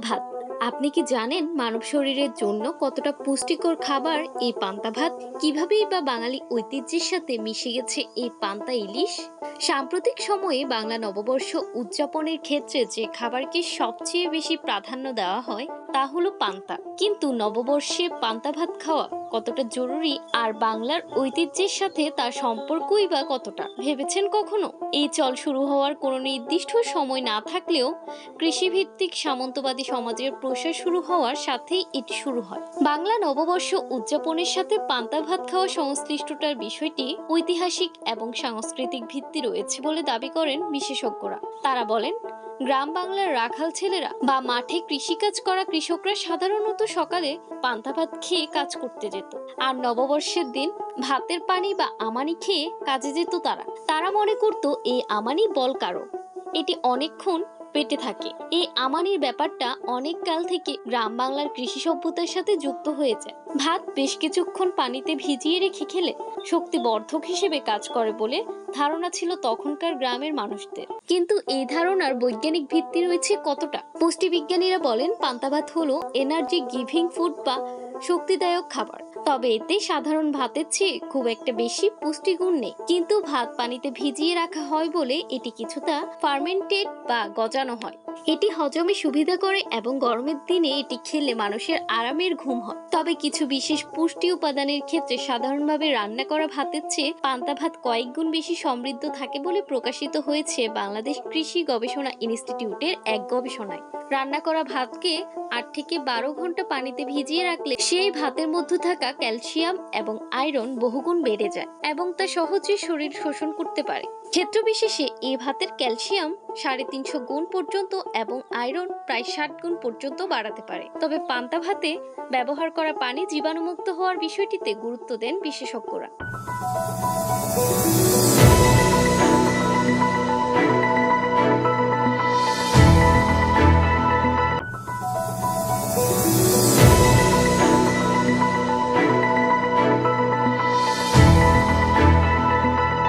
भाग। আপনি কি জানেন মানব শরীরের জন্য কতটা পুষ্টিকর খাবার এই পান্তা ভাত? কিভাবেই বা বাঙালি ঐতিহ্যের সাথে মিশে গেছে এই পান্তা ইলিশ? সাম্প্রতিক সময়ে বাংলা নববর্ষ উদযাপনের ক্ষেত্রে যে খাবারকে সবচেয়ে বেশি প্রাধান্য দেওয়া হয় তা হলো পান্তা। কিন্তু নববর্ষে পান্তা ভাত খাওয়া কতটা জরুরি আর বাংলার ঐতিহ্যের সাথে তার সম্পর্কই বা কতটা? ভেবেছেন কখনো? এই চল শুরু হওয়ার কোনো নির্দিষ্ট সময় না থাকলেও কৃষিভিত্তিক সামন্তবাদী সমাজের প্রসার শুরু হওয়ার সাথেই এটি শুরু হয়। বাংলা নববর্ষ উদযাপনের সাথে পান্তা ভাত খাওয়া সংশ্লিষ্টতার বিষয়টি ঐতিহাসিক এবং সাংস্কৃতিক ভিত্তি রয়েছে বলে দাবি করেন বিশেষজ্ঞরা। তারা বলেন, গ্রাম বাংলার রাখাল ছেলেরা বা মাঠে কৃষিকাজ করা কৃষকরা সাধারণত সকালে পান্তা ভাত খেয়ে কাজ করতে যেত। আর নববর্ষের দিন ভাতের পানি বা আমানি খেয়ে কাজে যেত তারা। তারা মনে করত, এই আমানি বল কারক এটি অনেকক্ষণ পেটে থাকে। এই আমানির ব্যাপারটা অনেক কাল থেকে গ্রাম বাংলার কৃষি সভ্যতার সাথে যুক্ত হয়ে যায় ভাত বেশ কিছুক্ষণ পানিতে ভিজিয়ে রেখে খেলে শক্তি বর্ধক হিসেবে কাজ করে বলে ধারণা ছিল তখনকার গ্রামের মানুষদের। কিন্তু এই ধারণার বৈজ্ঞানিক ভিত্তি রয়েছে কতটা? পুষ্টিবিজ্ঞানীরা বলেন, পান্তা ভাত হলো এনার্জি গিভিং ফুড বা শক্তিদায়ক খাবার। তবে এতে সাধারণ ভাতের চেয়ে খুব একটা বেশি পুষ্টিগুণ নেই। কিন্তু ভাত পানিতে ভিজিয়ে রাখা হয় বলে এটি কিছুটা ফার্মেন্টেড বা গজানো হয়। এটি হজমে সুবিধা করে এবং গরমের দিনে এটি খেলে মানুষের আরামের ঘুম হয়। তবে কিছু বিশেষ পুষ্টি উপাদানের ক্ষেত্রে সাধারণভাবে রান্না করা ভাতের চেয়ে পান্তা ভাত কয়েক গুণ বেশি সমৃদ্ধ থাকে বলে প্রকাশিত হয়েছে বাংলাদেশ কৃষি গবেষণা ইনস্টিটিউটের এক গবেষণায়। রান্না করা ভাতকে আট থেকে বারো ঘণ্টা পানিতে ভিজিয়ে রাখলে সেই ভাতের মধ্যে থাকা ক্যালসিয়াম এবং আয়রন বহুগুণ বেড়ে যায় এবং তা সহজে শরীর শোষণ করতে পারে। ক্ষেত্র বিশেষে এই ভাতের ক্যালসিয়াম সাড়ে তিনশো গুণ পর্যন্ত এবং আয়রন প্রায় ষাট গুণ পর্যন্ত বাড়াতে পারে। তবে পান্তা ভাতে ব্যবহার করা পানি জীবাণুমুক্ত হওয়ার বিষয়টিতে গুরুত্ব দেন বিশেষজ্ঞরা।